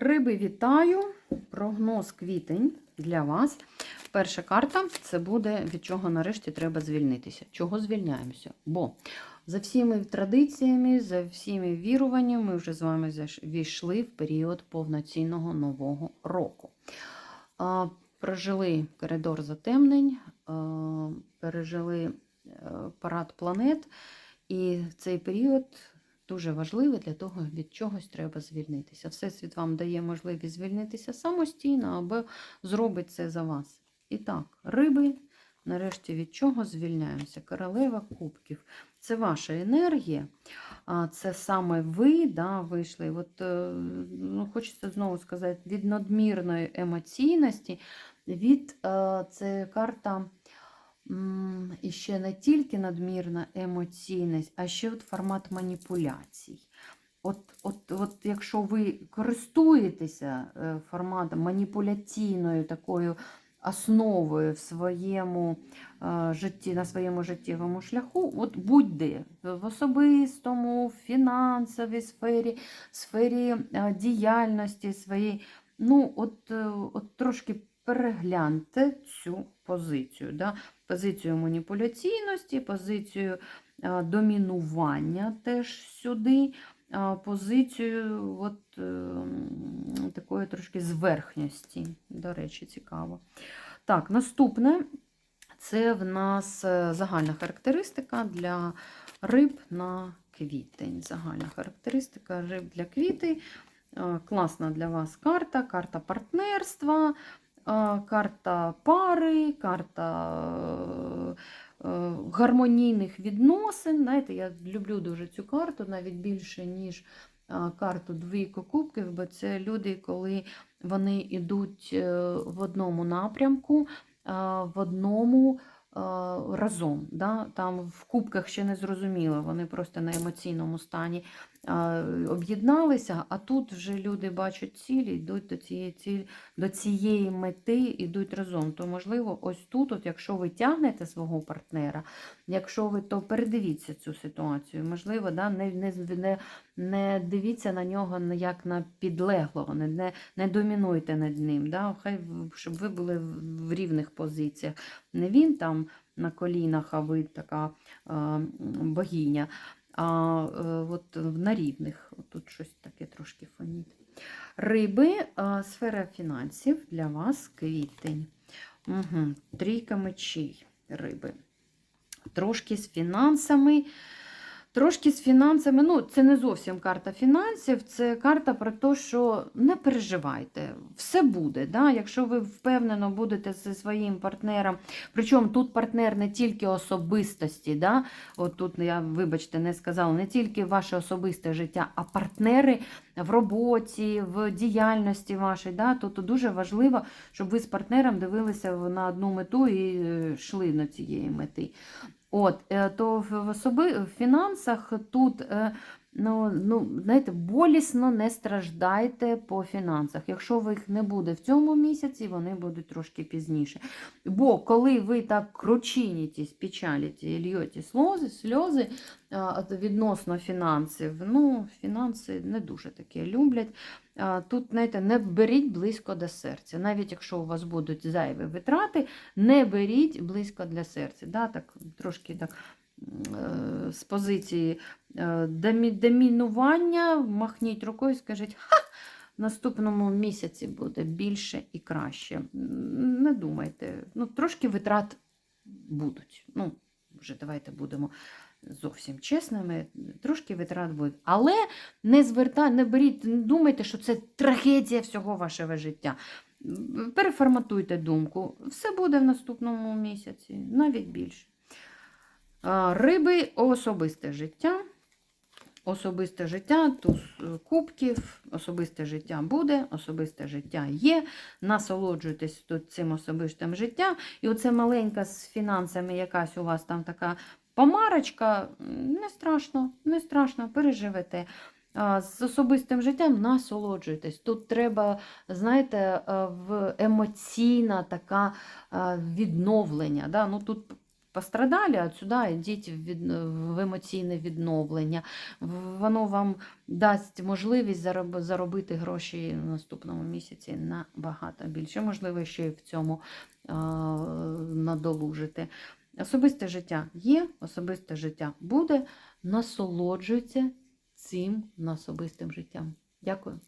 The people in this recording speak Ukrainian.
Риби вітаю! Прогноз квітень для вас. Перша карта це буде від чого нарешті треба звільнитися. Чого звільняємося? Бо за всіми традиціями, за всіми віруваннями, ми вже з вами війшли в період повноцінного нового року. Прожили коридор затемнень, пережили е, парад планет, і цей період дуже важливий для того, від чогось треба звільнитися. Всесвіт вам дає можливість звільнитися самостійно або зробить це за вас. І так, риби, нарешті від чого звільняємося? Королева кубків. Це ваша енергія, а це саме ви да, вийшли. От, е, ну, хочеться знову сказати, від надмірної емоційності, від е, це карта. І ще не тільки надмірна емоційність, а ще от формат маніпуляцій. От, от, от якщо ви користуєтеся е, форматом маніпуляційною такою основою в своєму е, житті, на своєму життєвому шляху, от будь-де, в особистому, в фінансовій сфері, сфері е, діяльності своєї, ну, от, от трошки перегляньте цю позицію. Да? Позицію маніпуляційності, позицію е, домінування теж сюди, позицію от, е, такої трошки зверхності. До речі, цікаво. Так, наступне це в нас е, загальна характеристика для риб на квітень. Загальна характеристика риб для квітей. Е, Класна для вас карта, карта партнерства, карта пари, карта е, е, гармонійних відносин. Знаєте, я люблю дуже цю карту, навіть більше, ніж е, карту двійко кубків, бо це люди, коли вони йдуть е, в одному напрямку, е, в одному е, разом. Да? Там в кубках ще не зрозуміло, вони просто на емоційному стані е, об'єдналися, а тут вже люди бачать цілі, йдуть до цієї цілі, до цієї мети, йдуть разом. То, можливо, ось тут, от, якщо ви тягнете свого партнера, якщо ви, то передивіться цю ситуацію. Можливо, да, не, не, не, дивіться на нього як на підлеглого, не, не, не домінуйте над ним. Да? Хай щоб ви були в рівних позиціях. Не він там на колінах, а ви така е, богиня, а е, от на рівних. Тут щось таке трошки фоніть. Риби, е, сфера фінансів для вас квітень. Угу. Трійка мечей риби. Трошки з фінансами. Трошки з фінансами, ну, це не зовсім карта фінансів, це карта про те, що не переживайте, все буде. Да? Якщо ви впевнено будете зі своїм партнером, причому тут партнер не тільки особистості, да? от тут я, вибачте, не сказала, не тільки ваше особисте життя, а партнери в роботі, в діяльності вашій. Да? Тут дуже важливо, щоб ви з партнером дивилися на одну мету і е, йшли на цієї мети. От, е, то в особи в фінансах тут, е, ну, ну, знаєте, болісно не страждайте по фінансах. Якщо ви їх не буде в цьому місяці, вони будуть трошки пізніше. Бо коли ви так кручинітесь, печаліте і льєте сльози, сльози відносно фінансів, ну, фінанси не дуже таке люблять. Тут, знаєте, не беріть близько до серця. Навіть якщо у вас будуть зайві витрати, не беріть близько для серця. Да, так, трошки так, з позиції е, домінування махніть рукою і скажіть, ха, наступному місяці буде більше і краще. Не думайте, ну, трошки витрат будуть. Ну, вже давайте будемо зовсім чесними, трошки витрат буде. Але не звертай, не беріть, не думайте, що це трагедія всього вашого життя. Переформатуйте думку. Все буде в наступному місяці, навіть більше. Риби особисте життя. Особисте життя, туз е, кубків, особисте життя буде, особисте життя є. Насолоджуйтесь тут цим особистим життям. І оце маленька з фінансами, якась у вас там така помарочка, не страшно, не страшно, переживете. З особистим життям насолоджуйтесь. Тут треба, знаєте, е, в емоційна така е, відновлення. Да? Ну, тут пострадали, а сюди йдіть в, від... в емоційне відновлення. Воно вам дасть можливість зароб... заробити гроші в наступному місяці набагато більше. Можливо, ще й в цьому а, надолужити. Особисте життя є, особисте життя буде. Насолоджуйся цим особистим життям. Дякую.